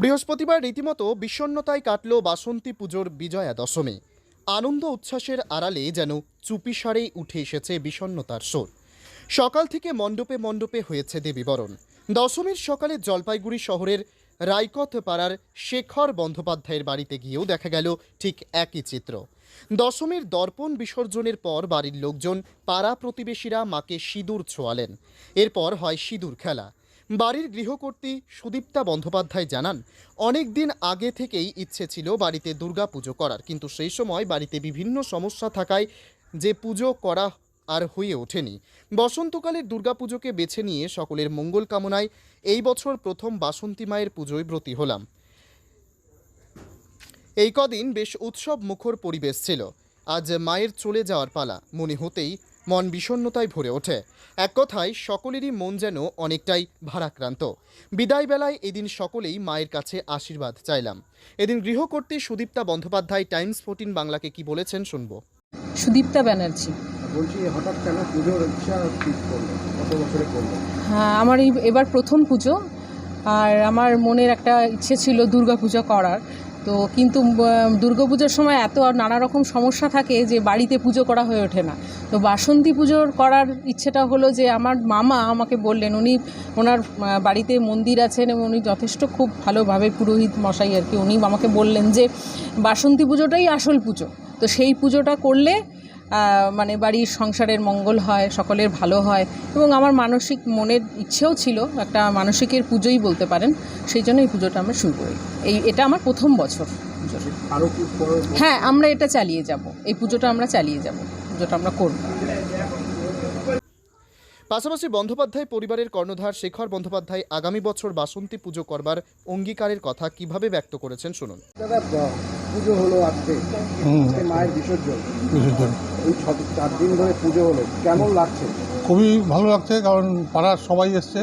বৃহস্পতিবার রীতিমতো বিষণ্ণতায় কাটল বাসন্তী পুজোর বিজয়া দশমী আনন্দ উচ্ছ্বাসের আড়ালে যেন চুপিসারেই উঠে এসেছে বিষণ্ণতার সোর সকাল থেকে মণ্ডপে মণ্ডপে হয়েছে দেবীবরণ দশমীর সকালে জলপাইগুড়ি শহরের রায়কথ পাড়ার শেখর বন্দ্যোপাধ্যায়ের বাড়িতে গিয়েও দেখা গেল ঠিক একই চিত্র। দশমীর দর্পণ বিসর্জনের পর বাড়ির লোকজন পাড়া প্রতিবেশীরা মাকে সিঁদুর ছোঁয়ালেন। এরপর হয় সিঁদুর খেলা। বাড়ির গৃহকর্ত্রী সুদীপ্তা বন্দ্যোপাধ্যায় জানান, অনেক দিন আগে থেকেই ইচ্ছে ছিল বাড়িতে দুর্গা পুজো করার, কিন্তু সেই সময় বাড়িতে বিভিন্ন সমস্যা থাকায় যে পুজো করা আর হয়ে ওঠেনি। বসন্তকালের দুর্গাপুজোকে বেছে নিয়ে সকলের মঙ্গল কামনায় এই বছর প্রথম বাসন্তী মায়ের পুজোয় ব্রতী হলাম। এই কদিন বেশ উৎসব মুখর পরিবেশ ছিল। আজ মায়ের চলে যাওয়ার পালা, মনে হতেই মন বিষণ্ণতায় ভরে ওঠে। এক কথায় সকলেরই মন যেন অনেকটাই ভারাক্রান্ত। বিদায় বেলায় এদিন সকলেই মায়ের কাছে আশীর্বাদ চাইলাম। এদিন গৃহকর্ত্রী সুদীপ্তা বন্দ্যোপাধ্যায় টাইমস ফোর্টিন বাংলাকে কি বলেছেন শুনব। সুদীপ্তা ব্যানার্জি। বলছি হঠাৎ কেন পুজোর ইচ্ছা ঠিক করল? কত বছরে করল? হ্যাঁ আমার এই এবার প্রথম পুজো। আর আমার মনের একটা ইচ্ছে ছিল দুর্গা পুজো করার। তো কিন্তু দুর্গা পুজোর সময় এত নানা রকম সমস্যা থাকে যে বাড়িতে পুজো করা হয়ে ওঠে না। তো বাসন্তী পুজোর করার ইচ্ছেটা হলো যে আমার মামা আমাকে বললেন, উনি ওনার বাড়িতে মন্দির আছেন এবং উনি যথেষ্ট খুব ভালোভাবে পুরোহিত মশাই আর কি, উনি আমাকে বললেন যে বাসন্তী পুজোটাই আসল পুজো। তো সেই পুজোটা করলে মানে বাড়ির সংসারের মঙ্গল হয় সকলের ভালো হয় এবং আমার মানসিক মনের ইচ্ছেও ছিল একটা মানসিকের পুজোই বলতে পারেন সেই জন্য এই পুজোটা আমরা শুরু করি। এই এটা আমার প্রথম বছর হ্যাঁ আমরা এটা চালিয়ে যাব এই পুজোটা আমরা চালিয়ে যাব পুজোটা আমরা করব। পাশাপাশি বন্দ্যোপাধ্যায় পরিবারের কর্ণধার শেখর বন্দ্যোপাধ্যায় আগামী বছর বাসন্তী পুজো করবার অঙ্গীকারের কথা কীভাবে ব্যক্ত করেছেন শুনুন। দাদা পুজো হলো আজকে। আজকে মায়ের বিসর্জন। বিসর্জন। এই ছ চার দিন ধরে পুজো হলো। কেমন লাগছে? খুবই ভালো লাগছে কারণ পাড়ার সবাই এসছে।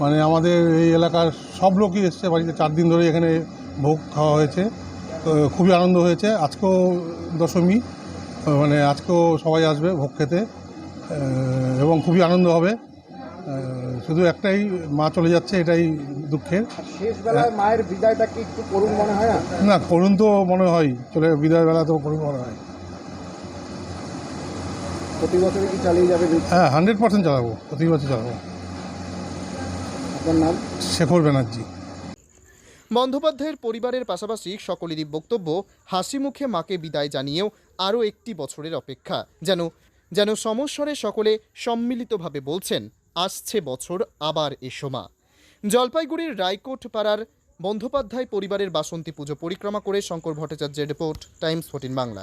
মানে আমাদের এই এলাকার সব লোকই এসছে বাড়িতে চার দিন ধরে এখানে ভোগ খাওয়া হয়েছে। খুবই আনন্দ হয়েছে। আজকেও দশমী মানে আজকেও সবাই আসবে ভোগ খেতে। এবং খুবই আনন্দ হবে। শুধু একটাই মা চলে যাচ্ছে এটাই দুঃখের। মায়ের বিদায়টা কি একটু করুন মনে হয় না? না করুণ তো মনে হয়। চলে বিদায় বেলা তো করুণ মনে হয়। প্রতি বছরে কি চালিয়ে যাবে হ্যাঁ হান্ড্রেড পার্সেন্ট চালাবো প্রতি বছর চালাবো। আপনার নাম? শেখর ব্যানার্জি। বন্দ্যোপাধ্যায়ের পরিবারের পাশাপাশি সকলেরই বক্তব্য হাসি মুখে মাকে বিদায় জানিয়েও আরও একটি বছরের অপেক্ষা যেন যেন সমস্বরে সকলে সম্মিলিতভাবে বলছেন আসছে বছর আবার এসো মা। জলপাইগুড়ির রায়কোট পাড়ার বন্দ্যোপাধ্যায় পরিবারের বাসন্তী পুজো পরিক্রমা করে শঙ্কর ভট্টাচার্যের রিপোর্ট টাইমস ফোর্টিন বাংলা।